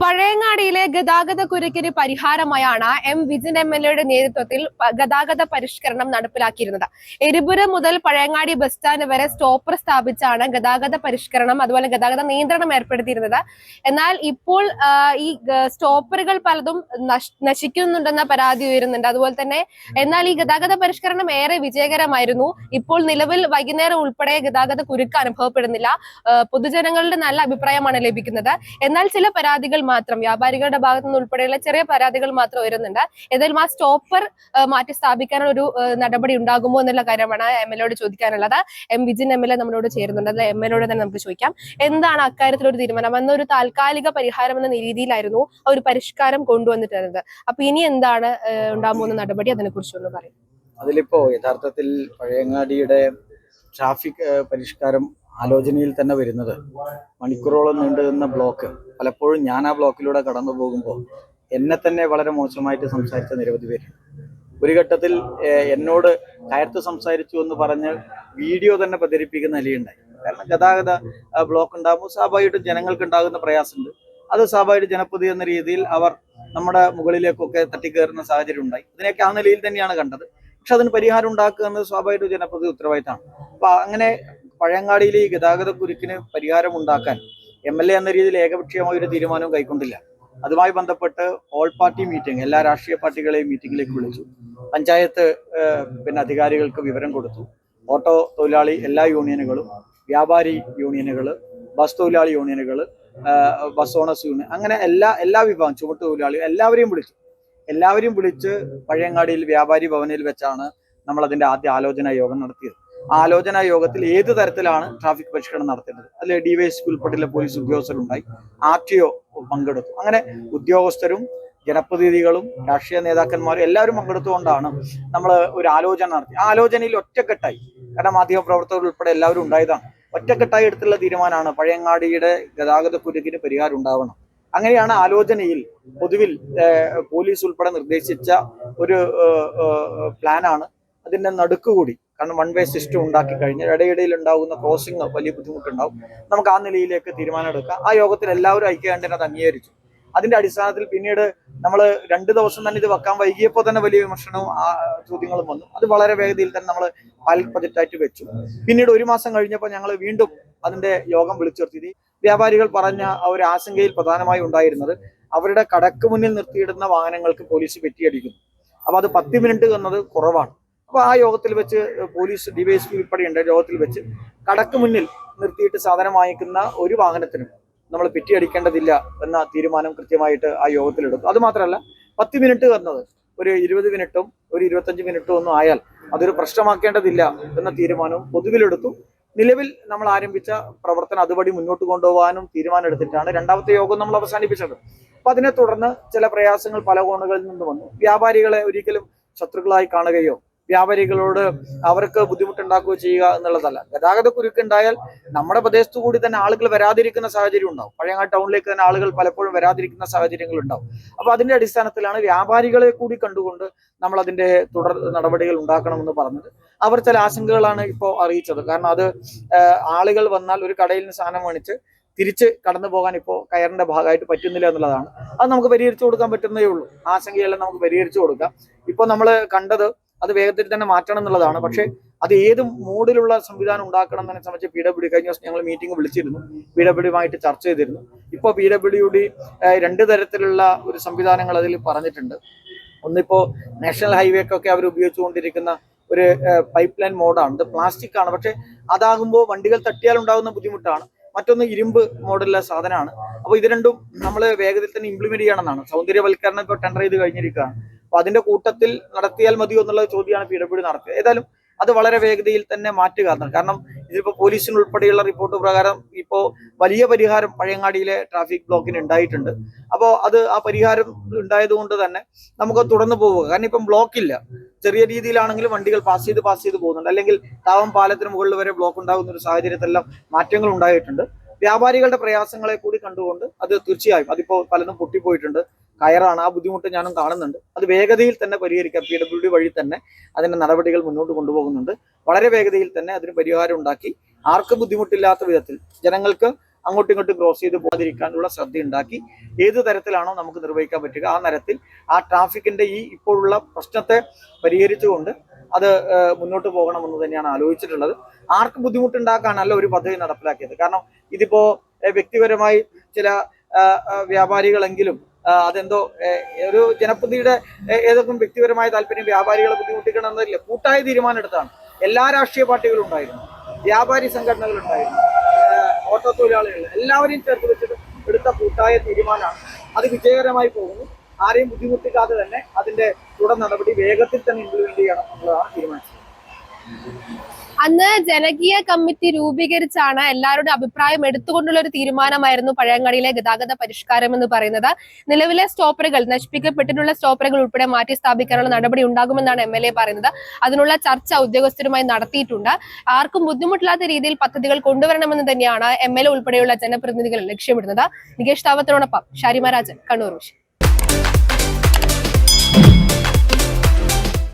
പഴയങ്ങാടിയിലെ ഗതാഗത കുരുക്കിന് പരിഹാരമായാണ് എം വിജിൻ എം എൽ എയുടെ നേതൃത്വത്തിൽ ഗതാഗത പരിഷ്കരണം നടപ്പിലാക്കിയിരുന്നത്. എരിപുരം മുതൽ പഴയങ്ങാടി ബസ് സ്റ്റാൻഡ് വരെ സ്റ്റോപ്പർ സ്ഥാപിച്ചാണ് ഗതാഗത പരിഷ്കരണം അതുപോലെ ഗതാഗത നിയന്ത്രണം ഏർപ്പെടുത്തിയിരുന്നത്. എന്നാൽ ഇപ്പോൾ ഈ സ്റ്റോപ്പറുകൾ പലതും നശിക്കുന്നുണ്ടെന്ന പരാതി ഉയരുന്നുണ്ട്. അതുപോലെ തന്നെ എന്നാൽ ഈ ഗതാഗത പരിഷ്കരണം ഏറെ വിജയകരമായിരുന്നു. ഇപ്പോൾ നിലവിൽ വൈകുന്നേരം ഉൾപ്പെടെ ഗതാഗത കുരുക്ക് അനുഭവപ്പെടുന്നില്ല. പൊതുജനങ്ങളുടെ നല്ല അഭിപ്രായമാണ് ലഭിക്കുന്നത്. എന്നാൽ ചില പരാതികൾ മാത്രം വ്യാപാരികളുടെ ഭാഗത്തു നിന്ന് ഉൾപ്പെടെയുള്ള ചെറിയ പരാതികൾ മാത്രം ഉയരുന്നുണ്ട്. ഏതായാലും ആ സ്റ്റോപ്പർ മാറ്റി സ്ഥാപിക്കാനുള്ള ഒരു നടപടി ഉണ്ടാകുമോ എന്നുള്ള കാര്യമാണ് എം എൽ എയോട് ചോദിക്കാനുള്ളത്. M Vijin M L A നമ്മളോട് ചേരുന്നുണ്ട്. അത് എം എൽ എയോട് തന്നെ നമുക്ക് ചോദിക്കാം. എന്താണ് അക്കാര്യത്തിൽ ഒരു തീരുമാനം ഒരു താൽക്കാലിക പരിഹാരം എന്ന രീതിയിലായിരുന്നു ആ ഒരു പരിഷ്കാരം കൊണ്ടുവന്നിട്ടുള്ളത് അപ്പൊ ഇനി എന്താണ് ഉണ്ടാകുമോ എന്ന നടപടി അതിനെ കുറിച്ചൊന്ന് പറയും. അതിലിപ്പോ യഥാർത്ഥത്തിൽ പഴയങ്ങാടിയുടെ ട്രാഫിക് പരിഷ്കാരം ആലോചനയിൽ തന്നെ വരുന്നത് മണിക്കൂറോളം നീണ്ടു നിന്ന ബ്ലോക്ക് പലപ്പോഴും ഞാൻ ആ ബ്ലോക്കിലൂടെ കടന്നു പോകുമ്പോൾ എന്നെ തന്നെ വളരെ മോശമായിട്ട് സംസാരിച്ച നിരവധി പേര്. ഒരു ഘട്ടത്തിൽ എന്നോട് കയർത്ത് സംസാരിച്ചു എന്ന് പറഞ്ഞ് വീഡിയോ തന്നെ പ്രചരിപ്പിക്കുന്ന നിലയുണ്ടായി കാരണം ഗതാഗത ബ്ലോക്ക് ഉണ്ടാകുമ്പോൾ സ്വാഭാവികമായിട്ടും ജനങ്ങൾക്ക് ഉണ്ടാകുന്ന പ്രയാസമുണ്ട്. അത് സ്വാഭാവിക ജനപ്രതി എന്ന രീതിയിൽ അവർ നമ്മുടെ മുകളിലേക്കൊക്കെ തട്ടിക്കയറുന്ന സാഹചര്യം ഉണ്ടായി. ഇതിനെയൊക്കെ ആ നിലയിൽ തന്നെയാണ് കണ്ടത്. പക്ഷെ അതിന് പരിഹാരം ഉണ്ടാക്കുക എന്നത് സ്വാഭാവിക ജനപ്രതി ഉത്തരവാദിത്തമാണ്. അപ്പൊ അങ്ങനെ പഴയങ്ങാടിയിലെ ഈ ഗതാഗത കുരുക്കിന് പരിഹാരം ഉണ്ടാക്കാൻ എം എൽ എ എന്ന രീതിയിൽ ഏകപക്ഷീയമായ ഒരു തീരുമാനവും കൈക്കൊണ്ടില്ല. അതുമായി ബന്ധപ്പെട്ട് ഓൾ പാർട്ടി മീറ്റിംഗ് എല്ലാ രാഷ്ട്രീയ പാർട്ടികളെയും മീറ്റിംഗിലേക്ക് വിളിച്ചു. പഞ്ചായത്ത് പിന്നെ അധികാരികൾക്ക് വിവരം കൊടുത്തു. ഓട്ടോ തൊഴിലാളി എല്ലാ യൂണിയനുകളും വ്യാപാരി യൂണിയനുകൾ ബസ് തൊഴിലാളി യൂണിയനുകൾ ബസ് ഓണേഴ്സ് യൂണിയൻ അങ്ങനെ എല്ലാ എല്ലാ വിഭാഗം ചുമട്ട് തൊഴിലാളി എല്ലാവരെയും വിളിച്ചു. എല്ലാവരെയും വിളിച്ച് പഴയങ്ങാടിയിൽ വ്യാപാരി ഭവനിൽ വെച്ചാണ് നമ്മൾ അതിന്റെ ആദ്യ ആലോചന യോഗം നടത്തിയത്. ആലോചനാ യോഗത്തിൽ ഏത് തരത്തിലാണ് ട്രാഫിക് പരിഷ്കരണം നടത്തേണ്ടത്? അതിൽ ഡിവൈഎസ്പി ഉൾപ്പെട്ടുള്ള പോലീസ് ഉദ്യോഗസ്ഥരുണ്ടായി. ആർ ടി ഒ പങ്കെടുത്തു. അങ്ങനെ ഉദ്യോഗസ്ഥരും ജനപ്രതിനിധികളും രാഷ്ട്രീയ നേതാക്കന്മാരും എല്ലാവരും പങ്കെടുത്തുകൊണ്ടാണ് നമ്മൾ ഒരു ആലോചന നടത്തി. ആ ആലോചനയിൽ ഒറ്റക്കെട്ടായി. കാരണം മാധ്യമ പ്രവർത്തകർ ഉൾപ്പെടെ എല്ലാവരും ഉണ്ടായതാണ്. ഒറ്റക്കെട്ടായി എടുത്തുള്ള തീരുമാനമാണ് പഴയങ്ങാടിയുടെ ഗതാഗത കുരുക്കിന് പരിഹാരം ഉണ്ടാവണം. അങ്ങനെയാണ് ആലോചനയിൽ പൊതുവിൽ പോലീസ് ഉൾപ്പെടെ നിർദ്ദേശിച്ച ഒരു പ്ലാനാണ് അതിന്റെ നടുക്കുകൂടി കാരണം വൺ വേ സിസ്റ്റം ഉണ്ടാക്കി കഴിഞ്ഞാൽ ഇടയിടയിൽ ഉണ്ടാകുന്ന ക്രോസിംഗ് വലിയ ബുദ്ധിമുട്ടുണ്ടാവും. നമുക്ക് ആ നിലയിലേക്ക് തീരുമാനം എടുക്കാം. ആ യോഗത്തിൽ എല്ലാവരും ഐക്യകണ്ഠന അംഗീകരിച്ചു. അതിന്റെ അടിസ്ഥാനത്തിൽ പിന്നീട് നമ്മൾ രണ്ട് ദിവസം തന്നെ ഇത് വെക്കാൻ വൈകിയപ്പോൾ തന്നെ വലിയ വിമർശനവും ആ, ചോദ്യങ്ങളും വന്നു. അത് വളരെ വേഗതയിൽ തന്നെ നമ്മൾ പൈലറ്റ് പ്രൊജക്റ്റായിട്ട് വെച്ചു. പിന്നീട് ഒരു മാസം കഴിഞ്ഞപ്പോൾ ഞങ്ങൾ വീണ്ടും അതിന്റെ യോഗം വിളിച്ചു നിർത്തി വ്യാപാരികൾ പറഞ്ഞ ആ ഒരു ആശങ്കയിൽ പ്രധാനമായി ഉണ്ടായിരുന്നത് അവരുടെ കടക്ക് മുന്നിൽ നിർത്തിയിടുന്ന വാഹനങ്ങൾക്ക് പോലീസ് പെറ്റിയടിക്കുന്നു. അപ്പൊ അത് പത്ത് മിനിറ്റ് എന്നത് കുറവാണ്. അപ്പൊ ആ യോഗത്തിൽ വെച്ച് പോലീസ് ഡിവൈഎസ്പി ഉൾപ്പെടെയുണ്ട് യോഗത്തിൽ വെച്ച് കടക്ക് മുന്നിൽ നിർത്തിയിട്ട് സാധനം വാങ്ങിക്കുന്ന ഒരു വാഹനത്തിനും നമ്മൾ പിറ്റിയടിക്കേണ്ടതില്ല എന്ന തീരുമാനം കൃത്യമായിട്ട് ആ യോഗത്തിൽ എടുത്തു. അത് മാത്രമല്ല പത്ത് മിനിറ്റ് എന്നത് ഒരു ഇരുപത് മിനിറ്റും ഒരു ഇരുപത്തഞ്ച് മിനിറ്റും ഒന്നും ആയാൽ അതൊരു പ്രശ്നമാക്കേണ്ടതില്ല എന്ന തീരുമാനവും പൊതുവിലെടുത്തു. നിലവിൽ നമ്മൾ ആരംഭിച്ച പ്രവർത്തനം അതുപടി മുന്നോട്ട് കൊണ്ടുപോകാനും തീരുമാനം എടുത്തിട്ടാണ് രണ്ടാമത്തെ യോഗം നമ്മൾ അവസാനിപ്പിച്ചത്. അപ്പൊ അതിനെ തുടർന്ന് ചില പ്രയാസങ്ങൾ പല കോണുകളിൽ നിന്ന് വന്നു. വ്യാപാരികളെ ഒരിക്കലും ശത്രുക്കളായി കാണുകയോ വ്യാപാരികളോട് അവർക്ക് ബുദ്ധിമുട്ടുണ്ടാക്കുകയോ ചെയ്യുക എന്നുള്ളതല്ല. ഗതാഗത കുരുക്കുണ്ടായാൽ നമ്മുടെ പ്രദേശത്തു കൂടി തന്നെ ആളുകൾ വരാതിരിക്കുന്ന സാഹചര്യം ഉണ്ടാവും. പഴയങ്ങാട് ടൗണിലേക്ക് തന്നെ ആളുകൾ പലപ്പോഴും വരാതിരിക്കുന്ന സാഹചര്യങ്ങൾ ഉണ്ടാവും. അപ്പൊ അതിന്റെ അടിസ്ഥാനത്തിലാണ് വ്യാപാരികളെ കൂടി കണ്ടുകൊണ്ട് നമ്മൾ അതിന്റെ തുടർ നടപടികൾ ഉണ്ടാക്കണമെന്ന് പറഞ്ഞത്. അവർ ചില ആശങ്കകളാണ് ഇപ്പോൾ അറിയിച്ചത്. കാരണം അത് ആളുകൾ വന്നാൽ ഒരു കടയിൽ നിന്ന് സാധനം മേടിച്ച് തിരിച്ച് കടന്നു പോകാൻ ഇപ്പോൾ കയറിന്റെ ഭാഗമായിട്ട് പറ്റുന്നില്ല എന്നുള്ളതാണ്. അത് നമുക്ക് പരിഹരിച്ചു കൊടുക്കാൻ പറ്റുന്നേ ഉള്ളൂ. ആശങ്കയെല്ലാം നമുക്ക് പരിഹരിച്ചു കൊടുക്കാം. ഇപ്പൊ നമ്മൾ കണ്ടത് അത് വേഗത്തിൽ തന്നെ മാറ്റണം എന്നുള്ളതാണ്. പക്ഷേ അത് ഏത് മോഡിലുള്ള സംവിധാനം ഉണ്ടാക്കണം എന്നതിനെ സംബന്ധിച്ച് പി ഡബ്ല്യു കഴിഞ്ഞ ദിവസം ഞങ്ങൾ മീറ്റിംഗ് വിളിച്ചിരുന്നു. പി ഡബ്ല്യുമായിട്ട് ചർച്ച ചെയ്തിരുന്നു. ഇപ്പോൾ പി ഡബ്ല്യു ഡി രണ്ട് തരത്തിലുള്ള ഒരു സംവിധാനങ്ങൾ അതിൽ പറഞ്ഞിട്ടുണ്ട്. ഒന്നിപ്പോൾ നാഷണൽ ഹൈവേക്കൊക്കെ അവർ ഉപയോഗിച്ചുകൊണ്ടിരിക്കുന്ന ഒരു പൈപ്പ് ലൈൻ മോഡാണ്. ഇത് പ്ലാസ്റ്റിക് ആണ് പക്ഷെ അതാകുമ്പോൾ വണ്ടികൾ തട്ടിയാൽ ഉണ്ടാകുന്ന ബുദ്ധിമുട്ടാണ്. മറ്റൊന്ന് ഇരുമ്പ് മോഡലിലെ സാധനമാണ്. അപ്പോൾ ഇത് രണ്ടും നമ്മൾ വേഗത്തിൽ തന്നെ ഇംപ്ലിമെന്റ് ചെയ്യണമെന്നാണ്. സൗന്ദര്യവൽക്കരണം ഇപ്പോൾ ടെൻഡർ ചെയ്ത് കഴിഞ്ഞിരിക്കുകയാണ്. അപ്പൊ അതിന്റെ കൂട്ടത്തിൽ നടത്തിയാൽ മതിയോ എന്നുള്ള ചോദ്യമാണ് പി ഡബ്ല്യു നടത്തിയത്. ഏതായാലും അത് വളരെ വേഗതയിൽ തന്നെ മാറ്റുക കാരണം ഇതിപ്പോ പോലീസിന് ഉൾപ്പെടെയുള്ള റിപ്പോർട്ട് പ്രകാരം ഇപ്പോ വലിയ പരിഹാരം പഴയങ്ങാടിയിലെ ട്രാഫിക് ബ്ലോക്കിന് ഉണ്ടായിട്ടുണ്ട്. അപ്പോൾ അത് ആ പരിഹാരം ഉണ്ടായത് കൊണ്ട് തന്നെ നമുക്ക് തുടർന്നു പോവുക. കാരണം ഇപ്പം ബ്ലോക്ക് ഇല്ല. ചെറിയ രീതിയിലാണെങ്കിലും വണ്ടികൾ പാസ് ചെയ്ത് പാസ് ചെയ്ത് പോകുന്നുണ്ട്. അല്ലെങ്കിൽ താവം പാലത്തിന് മുകളിൽ വരെ ബ്ലോക്ക് ഉണ്ടാകുന്ന ഒരു സാഹചര്യത്തിലെല്ലാം മാറ്റങ്ങൾ ഉണ്ടായിട്ടുണ്ട്. വ്യാപാരികളുടെ പ്രയാസങ്ങളെ കൂടി കണ്ടുകൊണ്ട് അത് തീർച്ചയായും അതിപ്പോ പലതും പൊട്ടിപ്പോയിട്ടുണ്ട്. കയറാണ്. ആ ബുദ്ധിമുട്ട് ഞാനും കാണുന്നുണ്ട്. അത് വേഗതയിൽ തന്നെ പരിഹരിക്കാം. പി ഡബ്ല്യു ഡി വഴി തന്നെ അതിന്റെ നടപടികൾ മുന്നോട്ട് കൊണ്ടുപോകുന്നുണ്ട്. വളരെ വേഗതയിൽ തന്നെ അതിന് പരിഹാരം ഉണ്ടാക്കി ആർക്കും ബുദ്ധിമുട്ടില്ലാത്ത വിധത്തിൽ ജനങ്ങൾക്ക് അങ്ങോട്ടും ഇങ്ങോട്ടും ക്രോസ് ചെയ്ത് പോകാതിരിക്കാനുള്ള ശ്രദ്ധ ഉണ്ടാക്കി ഏത് തരത്തിലാണോ നമുക്ക് നിർവഹിക്കാൻ പറ്റുക. ആ തരത്തിൽ ആ ട്രാഫിക്കിന്റെ ഈ ഇപ്പോഴുള്ള പ്രശ്നത്തെ പരിഹരിച്ചുകൊണ്ട് അത് മുന്നോട്ട് പോകണമെന്ന് തന്നെയാണ് ആലോചിച്ചിട്ടുള്ളത്. ആർക്കും ബുദ്ധിമുട്ടുണ്ടാക്കാനല്ല ഒരു പദ്ധതി നടപ്പിലാക്കിയത്. കാരണം ഇതിപ്പോ വ്യക്തിപരമായി ചില വ്യാപാരികളെങ്കിലും അതെന്തോ ഒരു ജനപ്രതിയുടെ ഏതൊക്കെ വ്യക്തിപരമായ താല്പര്യം വ്യാപാരികളെ ബുദ്ധിമുട്ടിക്കണം എന്നതില്ല കൂട്ടായ തീരുമാനം എടുത്താണ്. എല്ലാ രാഷ്ട്രീയ പാർട്ടികളും ഉണ്ടായിരുന്നു. വ്യാപാരി സംഘടനകൾ ഉണ്ടായിരുന്നു. ഓട്ടോ തൊഴിലാളികൾ എല്ലാവരെയും ചേർത്ത് വെച്ചിട്ട് എടുത്ത കൂട്ടായ തീരുമാനമാണ്. അത് വിജയകരമായി പോകുന്നു. ആരെയും ബുദ്ധിമുട്ടിക്കാതെ തന്നെ അതിന്റെ തുടർ നടപടി വേഗത്തിൽ തന്നെ ഇംപ്ലിമെന്റ് ചെയ്യണം എന്നുള്ളതാണ് തീരുമാനിച്ചത്. അന്ന് ജനകീയ കമ്മിറ്റി രൂപീകരിച്ചാണ് എല്ലാവരുടെ അഭിപ്രായം എടുത്തുകൊണ്ടുള്ള ഒരു തീരുമാനമായിരുന്നു പഴയങ്ങാടിയിലെ ഗതാഗത പരിഷ്കാരം എന്ന് പറയുന്നത്. നിലവിലെ സ്റ്റോപ്പറുകൾ നശിപ്പിക്കപ്പെട്ടിട്ടുള്ള സ്റ്റോപ്പറുകൾ ഉൾപ്പെടെ മാറ്റി സ്ഥാപിക്കാനുള്ള നടപടി ഉണ്ടാകുമെന്നാണ് എം എൽ എ പറയുന്നത്. അതിനുള്ള ചർച്ച ഉദ്യോഗസ്ഥരുമായി നടത്തിയിട്ടുണ്ട്. ആർക്കും ബുദ്ധിമുട്ടില്ലാത്ത രീതിയിൽ പദ്ധതികൾ കൊണ്ടുവരണമെന്ന് തന്നെയാണ് എം എൽ എ ഉൾപ്പെടെയുള്ള ജനപ്രതിനിധികൾ ലക്ഷ്യമിടുന്നത്. നികേഷ് താവത്തിനോടൊപ്പം ഷാരിമ രാജൻ കണ്ണൂർ വിഷൻ.